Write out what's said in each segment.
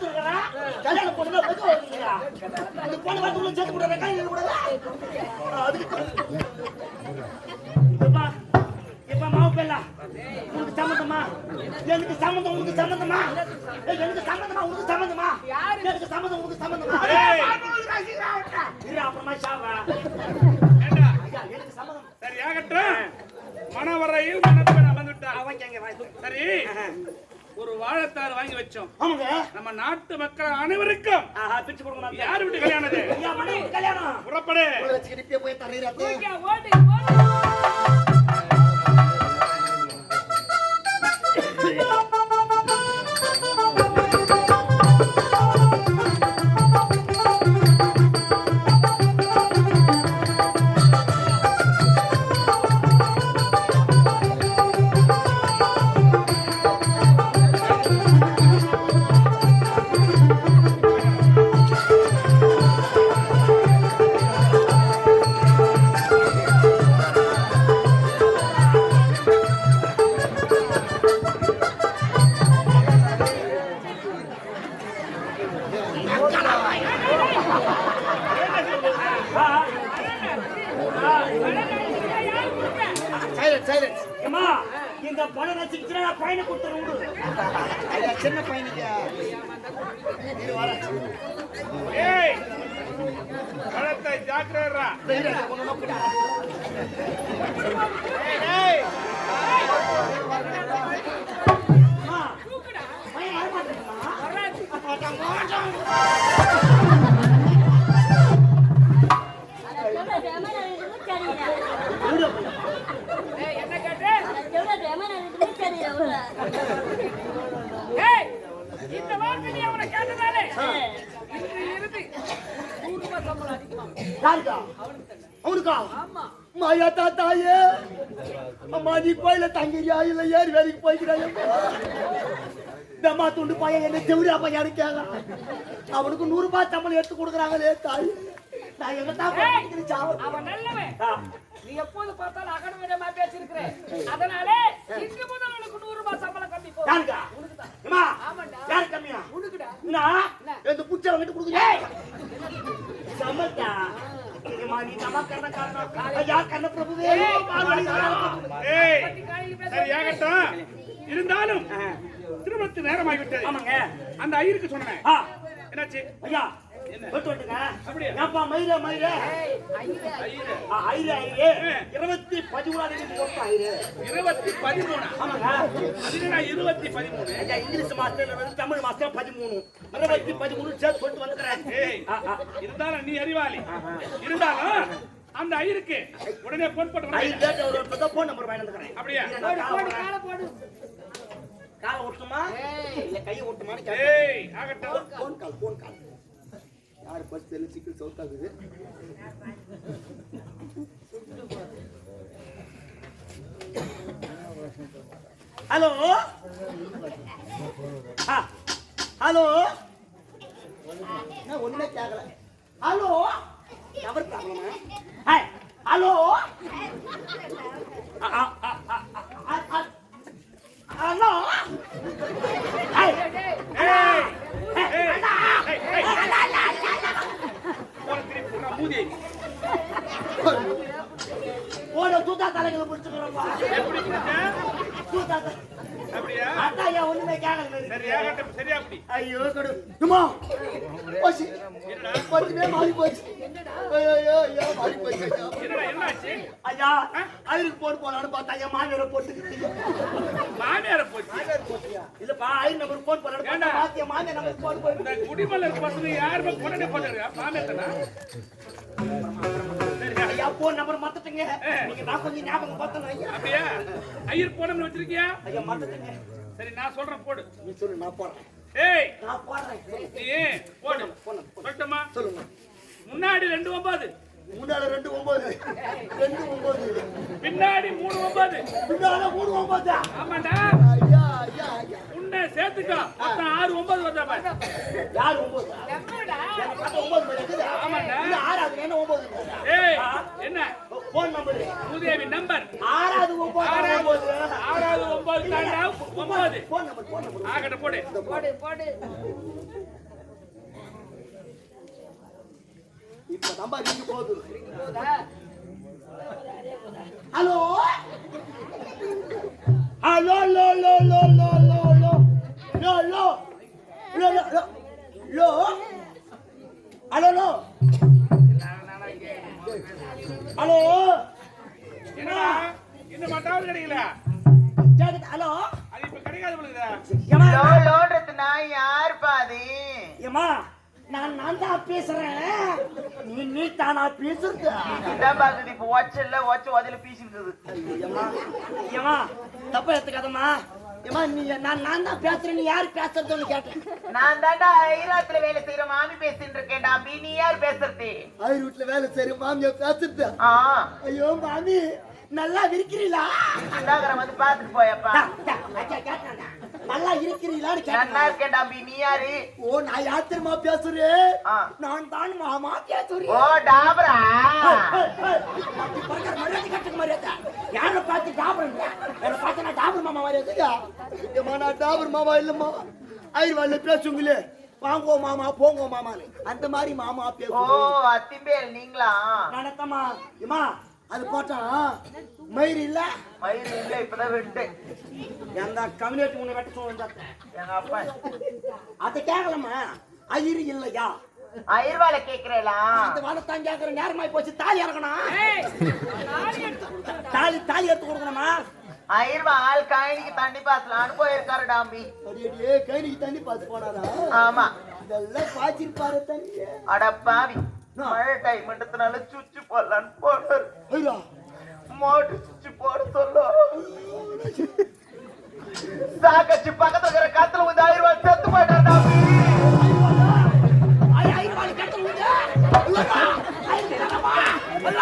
சேர்த்து விடுறான் கல்யாணம் பொண்ணு பத்தி வருதுங்களா இந்த பொண்ணு வந்து உள்ள சேர்த்து விடுறா கை விடுறா அதுக்கு இப்பா மாவு பெல்லா உனக்கு சம்மந்தமா எனக்கு சம்மந்தம் உனக்கு சம்மந்தமா எனக்கு சம்மந்தமா உனக்கு சம்மந்தமா எனக்கு சம்மந்தம் உனக்கு சம்மந்தமா இரு அப்புறமா சாவா எனக்கு சரி ஆகட்டும் சரி. ஒரு வாழைத்தார் வாங்கி வச்சோம். ஆமாங்க. நம்ம நாட்டு மக்கள் அனைவருக்கும் ஆஹா பிச்சு கொடுக்கணும் யார் வீட்டு கல்யாணம் கல்யாணம். புறப்படு. போய் ஓடு. அம்மா இந்த பணம் ரசிச்சுனா நான் பையனை கொடுத்துறேன் விடு. ஐயா சின்ன பையனுக்கு ஏய் ஒண்ணுன்னா பிடி. ஏய் அம்மா, பையன் வரமாட்டேங்கிறான். வீடியோ இந்த வார்த்தை நீ அவனை கேட்டதாலே இன்று இறுதி நூறு ரூபாய் சம்பளம் அதிகமா யாருக்கா? அவனுக்கா? ஆமா மாயா தாத்தாயே அம்மா நீ கோயில தங்கிறியா இல்ல ஏறி வேலைக்கு போய்க்கிறாயா தம்மா துண்டு பையன் என்ன செவிடியா பையன் கேட்கறான் அவனுக்கு நூறு ரூபாய் சம்பளம் எடுத்து கொடுக்குறாங்களே தாய் நான் எங்க தான் அவன் நல்லவன். நீ எப்போது பார்த்தாலும் அகடமிடமா பேசியிருக்கிற. அதனாலே இன்று முதல் உனக்கு நூறு ரூபாய் சம்பளம் கம்மி போ. யாருக்கா? உனக்குதான் அம்மா, ஆமாண்டா. யாரு கம்மியா? உனக்குடா? இந்த புச்சை வந்துட்டு சரி ஆகட்டும் இருந்தாலும் திருமணத்து நேரமாகிவிட்டது. ஆமாங்க. அந்த ஐயருக்கு சொன்னேன். ஆ, என்னாச்சு? ஐயா, இருபத்தி பதிமூணு? இருபத்தி பதிமூணு? இங்கிலீஷ் வந்து தமிழ் மாசத்துல பதிமூணு. இருபத்தி பதிமூணு சேர்த்து சொல்லிட்டு வந்துக்கிறேன். இருந்தாலும் நீ அறிவாளி. இருந்தாலும் அந்த ஐயருக்கு உடனே போன் போட்டு phone number வாங்கிட்டு. அப்படியா? காலை காலை போடு. காலை ஓட்டுமா இல்ல கையை ஓட்டுமான்னு கேட்டேன். ஏய் ஆகட்டும். phone call, phone call. யார் பஸ் தெரியல சிக்கல் சவுத்தாகுது ஹலோ ஹலோ ஒண்ணுமே கேட்கல ஹலோ எவர் ப்ராப்ளமா ஹலோ ஹலோ ஐயோ கொடு சும்மா போச்சு பத்துமே மாறி போச்சு ஐயோ ஐயோ ஐயா ஐயருக்கு போட்டு போலான்னு பார்த்தா ஐயா மாமியார போட்டு மாமியார போச்சு இல்லப்பா ஐயர் நம்பர் போன் பண்ணாரு பாத்திய போன் பண்ணி குடிமலர் பசங்க யாருமே கொண்டாடி ஐயா போன் நம்பர் மறந்துட்டீங்க. நீங்க நான் கொஞ்சம் ஞாபகம் பார்த்தேன் ஐயா அப்படியா? ஐயர் போனம்னு வச்சிருக்கியா? ஐயா மறந்துட்டீங்க. சரி நான் சொல்றேன் போடு. நீ சொல்லு நான் போடுறேன். ஏய்! நான் போடுறேன். நீ போடு. சொல்லட்டுமா? சொல்லுங்க. முன்னாடி ரெண்டு ஒன்பது. முன்னால ரெண்டு ஒன்பது. ரெண்டு ஒன்பது. பின்னாடி மூணு ஒன்பது. முன்னால மூணு ஒன்பது? ஆமாண்டா. ஐயா ஐயா. உன்னை சேர்த்துக்கோ. மொத்தம் ஆறு ஒன்பது வந்தா பாரு. யார் ஒன்பது? ஒன்பது ஆமாண்டா. ஆறாவது என்ன ஒன்பது ஏய் என்ன? போன் நம்பர் பூதேவி நம்பர் ஆறாவது ஒன்பது ஆறாவது ஆறாவது ஒன்பது தாண்டா. ஒன்பது. போன் நம்பர் போன் நம்பர் ஆகட்ட போடு. போடு போடு. இப்ப நம்பர் ரிங் போகுது. போதா? ஹலோ ஹலோ ஹலோ ஹலோ என்னடா இன்னும் மட்டாவது கிடைக்கல ஹலோ அது இப்ப கிடைக்காது நான் யாருப்பா அது ஏமா நான் நான் தான் பேசுறேன் நீ நீ தானா பேசுறது இதான் பாக்குது இப்ப ஒச்சல்ல ஒச்ச உதல பீசிருக்குது ஏமா ஏமா தப்பா எடுத்துக்காதம்மா ஏமா நீ நான் நான் தான் பேசுறேன் நீ யார் பேசுறதுன்னு கேட்டேன். நான் தாண்டா ஐராத்துல வேலை செய்யற மாமி பேசிட்டு இருக்கேன்டா அப்படி நீ யார் பேசுறது? ஆயிரம் வீட்டுல வேலை சரி மாமியா பேசுறது. ஆ. ஐயோ மாமி நல்லா இருக்கிறீங்களா இந்தாகிற வந்து பாத்துட்டு போயப்பா? நல்லா இருக்கிறீங்களான்னு கேட்டேன் இருக்கேன்டா அப்படி நீ யாரு ஓ நான் யார் தெரியுமா பேசுறேன் ஆ. நான் தான் மாமா ஓ பேசுறேன் டாபரா அப்படி பறக்கிற மரியாதை கட்டுக்கு மரியாதை. யாரை பார்த்து டாபருங்க? என்னை பார்த்து நான் டாபர் மாமா மாதிரி இருக்குதா? ஏம்மா, நான் டாபர் மாமா இல்லம்மா. ஐயர்வாடில பேசுவீங்களே, வாங்கோ மாமா போங்கோ மாமான்னு. அந்த மாதிரி மாமா ஓ பேசுவோம் அத்திம்பேல் நீங்களா நடத்தம்மா ஏம்மா அது போட்டா மயிர் இல்ல? மயிறு இல்ல இப்பதான் விட்டு. எந்த கம்யூனிட்டி உன்னை வெட்ட சொல்லுங்க எங்க அப்பா. அதை கேட்கலம்மா ஐயர் இல்லையா? ஐர்வால கேக்குறேலா அந்த வாழத்தான் கேட்கற நேரமாய் போச்சு. தாலி இறக்கணும்? ஏய், நாலு எடுத்து தாலி தாலி எடுத்து கொடுக்கணுமா? ஐர்வால் காயனிக்கு தண்ணி பாசலான்னு போயிருக்காரு டாம்பி. அடியே கைனிக்கு தண்ணி பார்த்து போனாரா ஆமா. இதெல்லாம் பாய்ச்சிருப்பாரு தண்ணி அட பாவி மழை டைம் எடுத்தனால சுச்சு போடலான்னு போனாரு ஐயா மோட்டு சுச்சு போட சொல்ல சாக்கச்சு பக்கத்துல இருக்கிற காத்துல வந்து ஆயிரம் ரூபாய் செத்து போயிட்டார் டாம்பி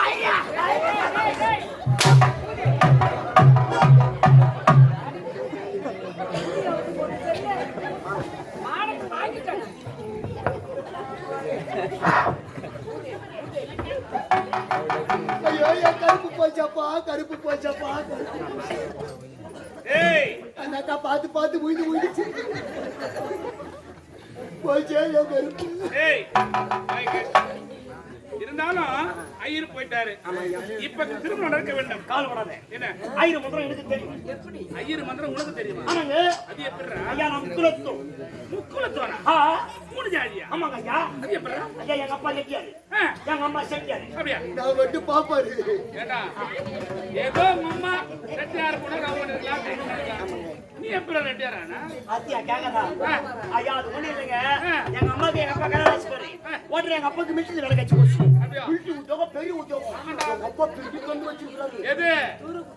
ஐயா போச்சப்பா கருப்பு போச்சப்பா. அந்த அக்கா பார்த்து பார்த்து உயிந்து உயிடுச்சு போச்சே கருப்பு. இருந்தாலும் ஐயர் போயிட்டாரு. இப்ப திருமணம் நடக்க வேண்டும். கால் விடாத என்ன? ஆயிரம் மந்திரம் எனக்கு தெரியும். எப்படி? ஐயர் மந்திரம் உனக்கு தெரியுமா? அது எப்படிடா ஐயா நான் முக்குலத்தோம் மூணு ஜாதியா? ஆமாங்க ஐயா. அது எப்படிடா ஐயா எங்க அப்பா கெட்டியாரு ஆ, எங்க அம்மா செட்டியாரு. அப்படியா? நான் மட்டும் பாப்பாரு. ஏண்டா? ஏதோ உங்க அம்மா ரெட்டியார் கூட ரவுண்ட் இருக்கலாம் நீ எப்படி ரெட்டியாரானா? அத்தியா கேக்கதா ஐயா அது ஒண்ணு இல்லைங்க. எங்க அம்மாக்கு எங்க அப்பா கல்யாணம் வச்சு பாரு. உடனே எங்க அப்பாவுக்கு மில்ட்ரி வேலை கட்சி போச்சு. பெரிய உத்தியோகம் அப்பா பிரிச்சு கொண்டு வச்சிருக்காரு எது?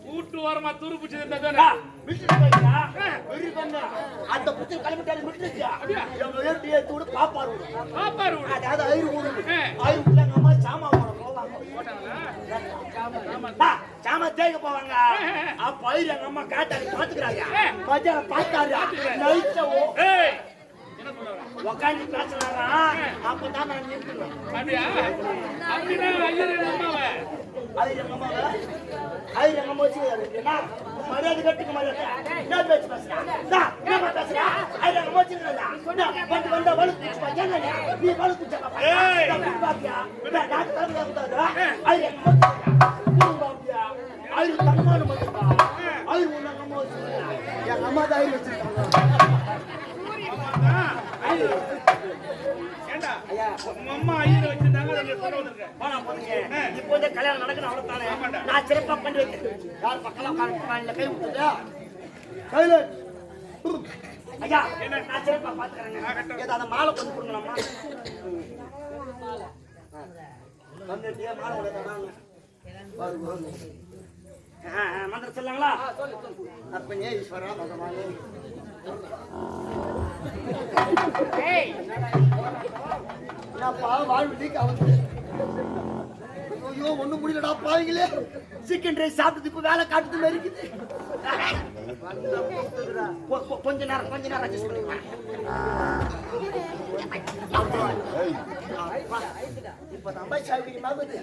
கூட்டு ஓரமா துரு பிடிச்சது இருந்தா பெரிய கண்ணு அந்த புத்தகம் கிளம்பிட்டாரு மில்ட்ரிக்கு எங்க பாப்பாரு பாப்பாரு. அதாவது ஐரு ஆ. ஐரு அம்மா சாமா டா, சாமா தேய்க்க போவாங்க. அப்ப ஐரு எங்க அம்மா காட்டாரு பாத்துக்கிறாங்க. மத்தியானம் பார்த்தாரு நைட்டோ. உக்காந்து பேசுறாரா அப்பதான் நான் நிறுத்துவேன் அப்படியா? அப்படின்னா ஐயர் அம்மாவை அது எங்க அம்மாவை? அது எங்க அம்மா வச்சுக்கிறாரு மரியாதை கட்டுக்கு மரியாதை என்ன பேச்சு பேசுறா அது எங்க அம்மா வந்து வந்தா வலு நீ வலு பாப்பியா தான் அது எங்க அம்மா பாப்பியா அது மட்டும் அது அம்மா எங்க அம்மா தான் உங்க அம்மா ஐயரை வச்சிருந்தாங்க அதை நீ கொண்டு வந்திருக்க போனா போதுங்க. இப்போ இந்த கல்யாணம் நடக்கணும் அவ்வளவுதானே. நான் சிறப்பா பண்ணி வைக்கிறேன். யார் உட்கார்ந்து கை விட்டுதா? சைலண்ட். ஐயா, நான் சிறப்பா பாத்துக்கறேங்க. ஏதோ அந்த மாலை கொஞ்சம் கொடுங்களாம்மா? வந்துட்டியா, மாலை கொண்டு ஆ, மந்திரம் சொல்லாங்களா அப்பனே ஈஸ்வரா பகவானே வாழ்வு ஐயோ ஒண்ணும் முடியலடா பாவீங்களே. சிக்கன் ரைஸ் சாப்பிட்டது இப்ப வேலை காட்டுது மாதிரி இருக்குது. கொஞ்ச நேரம் கொஞ்ச நேரம் adjust பண்ணிக்கலாம். இப்ப நம்ம சாப்பிடுமாகுது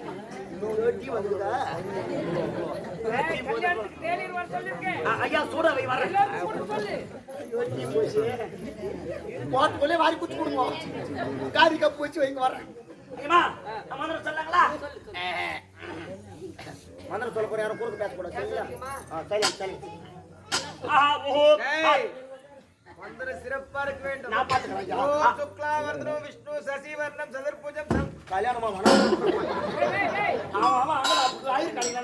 இன்னொரு ரொட்டி வந்துதா ஐயா சூட வை வரேன் போட்டுக்குள்ளே வாரி குச்சி கொடுங்க காரி கப்பு வச்சு வைங்க வரேன் மந்திரம் சொல்லாங்களா மந்திரம் சொல்ல போற யாரும் குறுக்கு பேசக்கூடாது சரிங்களா சரி சரி ஆஹா ஓஹோ ஏய், மந்திரம் சிறப்பா இருக்க வேண்டும். விஷ்ணு சசிவர்ணம் சதுர்புஜம் கல்யாணமா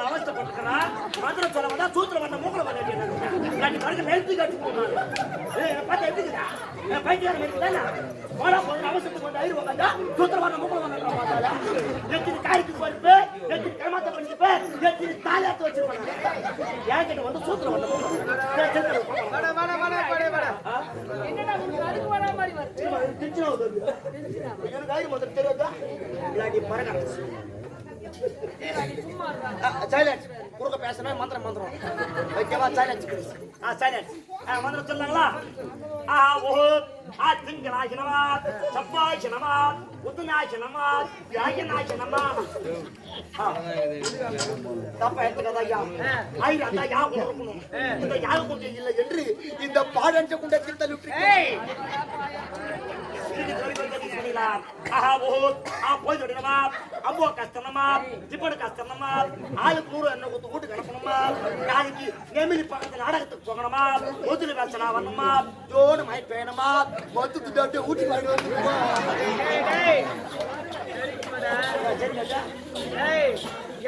அவஸ்தைப்பட்டிருக்கிறான் மந்திரம் சொல்ல வேண்டாம் சூத்திரம் வேண்டாம் மூக்கில் நான் பாருங்க நெருப்பி காட்டி பார்த்தா எப்படிக்குதா என் பைத்தியம் இருக்குதா போனா போன அவசரத்துக்கு வந்து ஆயிரம் உட்காந்தா சூத்திரம் வேண்டாம் மூக்கில் வேண்டாம் பார்த்தால எத்தனை காய்க்கு போயிருப்பு எத்தனை கிரமத்தை பண்ணிட்டு எத்தனை தாலியாத்து வச்சிருப்பாங்க. என் கிட்ட வந்து சூத்திரம் வட வட என்னடா உனக்கு அதுக்கு வரா மாதிரி வருது? எனக்கு தெரியாதா? இல்லாட்டி மறக்காது சைலன்ஸ் குறுக்க பேசினா மந்திரம் மந்திரம். ஓகேவா சைலன்ஸ் ஆ சைலன்ஸ் ஆ மந்திரம் சொன்னாங்களா ஆ ஓஹோ. ஆ திங்களாகினமா சப்பாகினமா செவ்வாய்க்கு யாகினாகினமா தப்பா எடுத்துக்காத ஐயா அந்த யாகம் இருக்கணும். இந்த யாகம் குண்டம் இல்லை என்று இந்த பாடஞ்ச குண்டத்தில் தள்ளி போயிடுமா அம்போ கஷ்டமா திப்படு கஷ்டமா ஆளுக்கு நூறு எண்ணெய் கொடுத்து வீட்டுக்கு அனுப்பணுமா நாளைக்கு நெமிலி பக்கத்து நாடகத்துக்கு போகணுமா ஒதுல பேசனா வரணுமா ஜோடு மழை பெய்யணுமா மொத்தத்து ஊட்டி. ஏய்,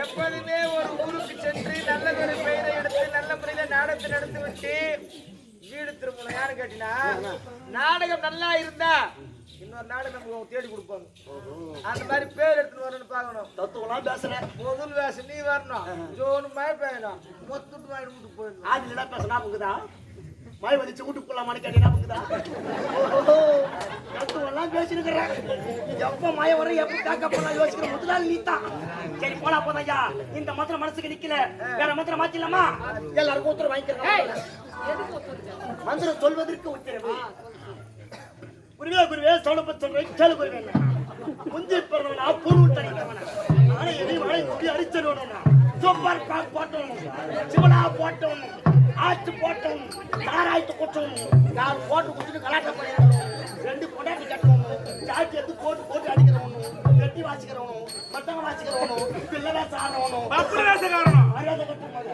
எப்போதுமே ஒரு ஊருக்கு சென்று நல்ல ஒரு பெயரை எடுத்து நல்ல முறையில நாடகத்தை நடத்தி விட்டு வீடு திரும்பணும். யாரு கேட்டினா? நாடகம் நல்லா இருந்தா இன்னொரு நாடகம் நமக்கு தேடி கொடுப்பாங்க. அந்த மாதிரி பேர் எடுத்துன்னு வரணும்னு பார்க்கணும். தத்துவம்லாம் பேசுறேன் முதல் வேஷம் நீ வரணும். ஜோனு மழை பெய்யணும் மொத்தத்து வாங்கி விட்டு போயிடணும். ஆதில என்ன பேசினா புகுதா? மழை வலிச்சு வீட்டுக்கு போலாமான்னு கேட்டீங்கன்னா புகுதா? ஓஹோ. தத்துவம்லாம் பேசிருக்கிறேன் எப்ப மழை வர எப்ப காக்க போலாம் யோசிக்கிற முதலாளி நீ தான் சரி போனா போதையா இந்த மாத்திரம் மனசுக்கு நிக்கல. வேற மாத்திரம் மாத்திரலாமா எல்லாருக்கும் உத்தரவு வாங்கிக்கிறேன். மந்திரம் சொல்வதற்கு உத்தரவு. குருவே குருவே சொல்ல சொல்றேன் கேளு குருவே முந்தி பிறந்தவனா பொருள் தனித்தவனா? நானே எதை மழை குடி அடிச்சிருவனா சூப்பர் பாக் போட்டவனும் சிவனா போட்டவனும் ஆட்டு போட்டவனும் தாராயத்து கொட்டவனும் நான் போட்டு குடிச்சிட்டு கலாட்டம் பண்ணிடுறவனும் ரெண்டு கொண்டாட்டி சாட்டி எடுத்து போட்டு போட்டு அடிக்கிறவனும் வெட்டி வாசிக்கிறவனும் மத்தவங்க வாசிக்கிறவனும் பிள்ளை வேச ஆடுறவனும் பத்து வேஷக்காரனும் மரியாதை கட்டும்போது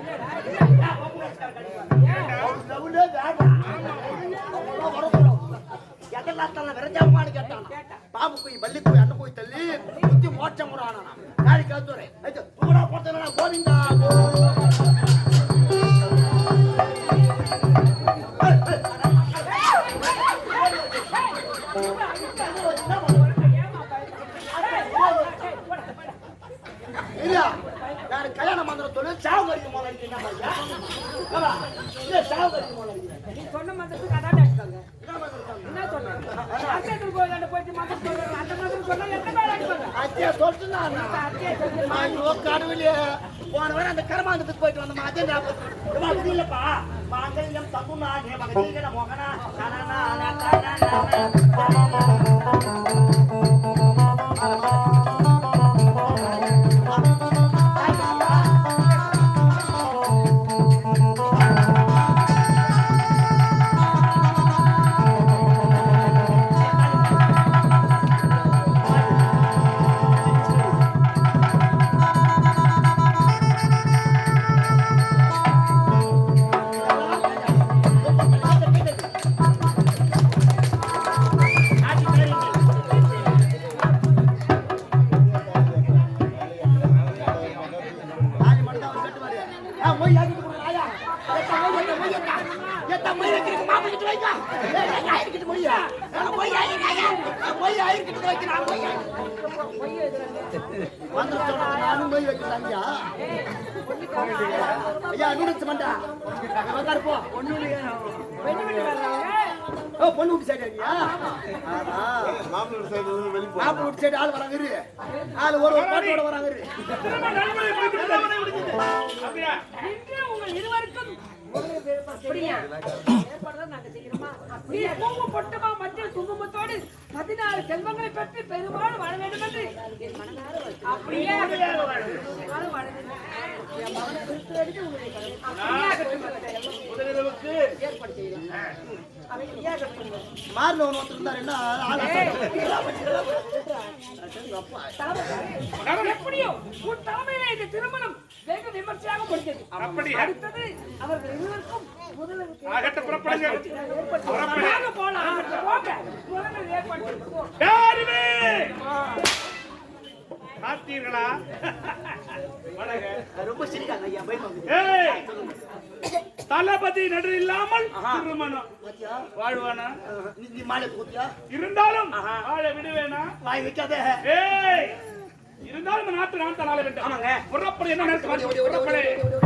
ஏன் பப்பு கட்டுவான்? எதெல்லாம் தள்ள விரஜாமான்னு கேட்டான். பாம்பு போய் பள்ளி போய் அண்ணன் போய் தள்ளி புத்தி மோட்சம் முறானா நாளை கழுத்துறே தூடா போட்டா கோவிந்தா. இல்ல நான் கல்யாண மந்திரம் சொல்லு சாவு கறிக்கு போல இருக்கேன் இல்ல சாவு கறிக்கு போல இருக்கேன் நீ சொன்ன மந்திரத்துக்கு அதான் அடிப்பாங்க என்ன மந்திரம் சொன்ன? என்ன சொன்னேன் அர்த்தத்தில் கோயிலாண்ட போயிட்டு மந்திரம் சொல்றாங்க அந்த மந்திரம் சொன்னா எத்தனை பேர் சத்தியம் சொல்லிட்டு நான் கடவுளே போன வர அந்த கர்மாந்தத்துக்கு போயிட்டு வந்தோம் அதே ஞாபகம் இல்லப்பா மாங்கல்யம் தப்புனா நீ மகதீகர மோகனா பொட்டுமா மஞ்சள் குங்குமத்தோடு பதினாறு செல்வங்களை பெற்று பெருமாள் வாழ வேண்டும் என்று என் மனதார. அப்படியே உங்களுடைய. அப்படியே ஒன்று ஒருத்தர் இருந்தார் என்ன எப்படியோ உன் தலைமையில இந்த திருமணம் வெகு விமர்சையாக முடிந்தது அடுத்தது அவர்கள் இருவருக்கும் முதலில் புறப்படுங்க போலாம் போங்க முதலில் பார்த்தீர்களா ரொம்ப சிரிக்காங்க ஐயா பயமா தளபதி நடு இல்லாமல் திருமணம் வாழ்வானா நீ மாலை கூத்தியா இருந்தாலும் வாழ விடுவேனா வாய் வைக்காத ஏய் இருந்தாலும் நாட்டு நான் ஆள வேண்டும் ஆமாங்க. புறப்படு என்ன நடக்கும் புறப்படு ஏண்டாக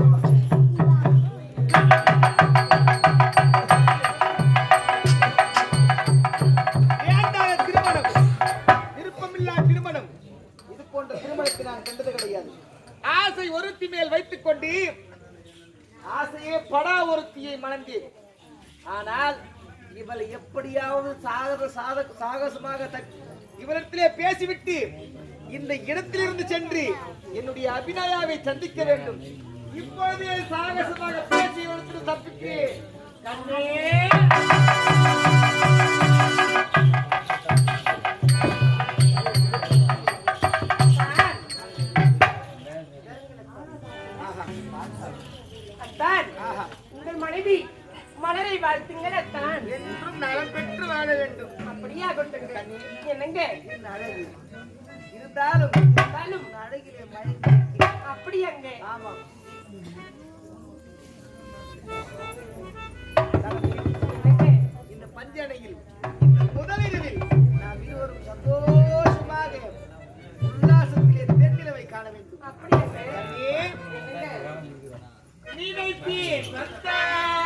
சாத சாகசமாக தக்- இவரிடத்திலே பேசிவிட்டு இந்த இடத்திலிருந்து சென்று என்னுடைய அபிநயாவை சந்திக்க வேண்டும். இப்பொழுதே சாகசமாக பேசி இவரிடத்தில் தப்பித்து நினைத்தேன் வந்தாய்.